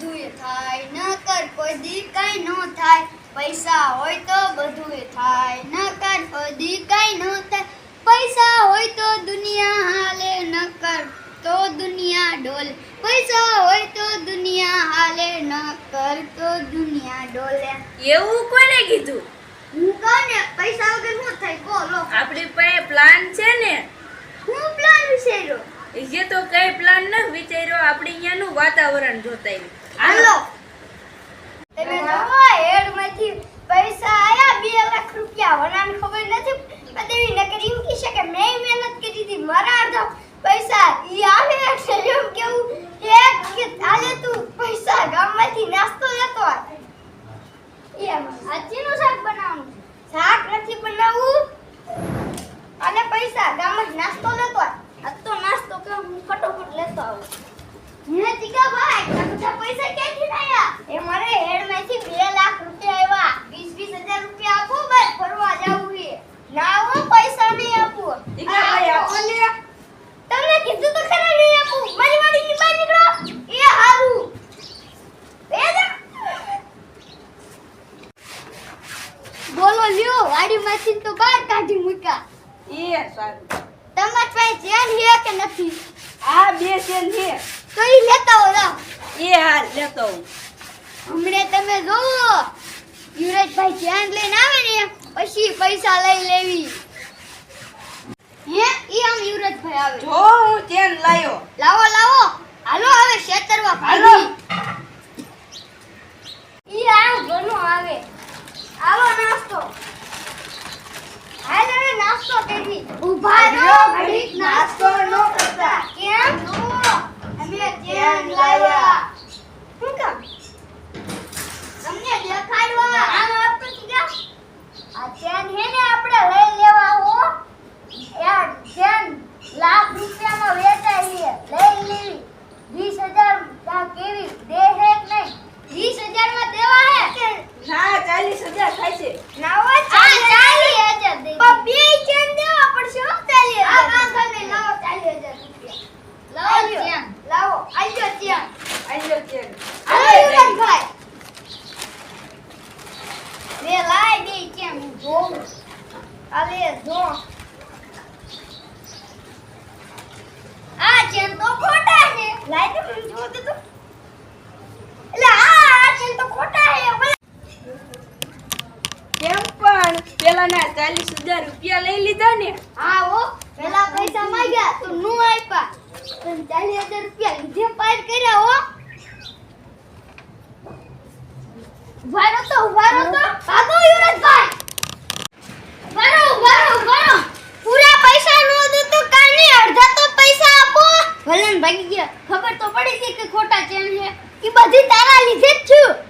બધુંય થાય નકર કોઈ દી કઈ નો થાય. પૈસા હોય તો બધુંય થાય નકર કોઈ દી કઈ નો થાય. પૈસા હોય તો દુનિયા હાલે નકર તો દુનિયા ડોલે. પૈસા હોય તો દુનિયા હાલે નકર તો દુનિયા ડોલે. એવું કોને કીધું? હું કહું ને પૈસા વગર શું થાય બોલો આપણી પાસે પ્લાન છે ને. હું પ્લાન વિચાર્યો? એ તો કઈ પ્લાન ન વિચાર્યો આપણે અહીંયાનું વાતાવરણ જોતા. હાલો. તમે નવો એડમાંથી પૈસા આયા બે લાખ રૂપિયા. વનાને ખબર નથી બધી નકર એમ કહી શકે મેં મહેનત કરી હતી મારા અડધા પૈસા ઈ આવે એટલે એમ કેવું? એક કે આલે તું પૈસા ગામમાંથી નાસ્તો લેતો. એમ હાચીનું શાક બનાવવાનું શાક નથી બનાવવું. અને પૈસા ગામમાં નાસ્તો લેતો આવ. આજ તો નાસ્તો કે હું ફટોફટ લેતો આવું હે ટીકા ભાઈ આ બધા પૈસા ક્યાંથી લાયા એ મારે હેડમાંથી બે લાખ રૂપિયા આવ્યા વીસ વીસ હજાર રૂપિયા આપો બસ ફરવા જાવું છે ના હું પૈસા નહીં આપું ટીકા ભાઈ, આપો આ- તમને કીધું તો ખરા નહીં આપું મારી વાડીની બહાર નીકળો એ હારું એ જા. લ્યો વાડીમાંથી તો બહાર કાઢી મૂક્યા. એ સારું. તમાર પાસે ચેન છે કે નથી? આ બે સેન છે. તો ઈ લેતા હો લાવ. એ હાલ લેતો હું હમણે તમે જો યુવરાજભાઈ ધ્યાન લઈને આવે ને પછી પૈસા લઈ લેવી. હે? ઈ આમ યુવરાજભાઈ આવે. જો હું ચેન લાયો લાવો લાવો હાલો હવે શેતરવા હાલો. ભાગી ઈ આમ ઘરનું આવે આવો નાસ્તો હાલ હવે નાસ્તો કરવી ઊભા રહો ઘડીક નાસ્તો નો કરતા કેમ? અમે ચેન લાવ્યા શું કામ તમને દેખાડવા આમ આપતો કીધા આ ચેન હે ને આપણે લઈ લેવા હો યાર ચેન લાખ રૂપિયામાં વેચાય છે લઈ લેવી વીસ હજાર આ કેવી દે હે કે નહીં વીસ હજારમાં દેવા હે કે ના ચાલીસ હજાર થાય છે નાવો ચાલી હજાર દે પણ બે ચેન દેવા પડશે હો ચાલી હજાર આ તમે લાવો ચાલી હજાર રૂપિયા લાવો ચેન લાવો આજો ચેન આલ્યો ચેન હાલો યુવરાજભાઈ મે લાઈ દે ચેન હું જોઉં અલે જો. આ ચેન તો ખોટા છે. લાઈ દે મને જોઉં તો. એટલે આ ચેન તો ખોટા છે કેમ પણ પેલાના ચાલીસ હજાર રૂપિયા લઈ લીધા ને. હા હો. પેલા પૈસા માંગ્યા તો નું આપ્યા. પણ ચાલીસ હજાર રૂપિયા લીધે પાર કર્યા હો ઉભારો તો ઉભારો તો ભાગો યુવરાજભાઈ ઉભારો ઉભારો ઉભારો પૂરા પૈસા નો દો તો કાને અડધા તો પૈસા આપો ગયા ખબર તો પડી છે કે ખોટા ચેન છે. એ બધી તારા લીધે જ છું.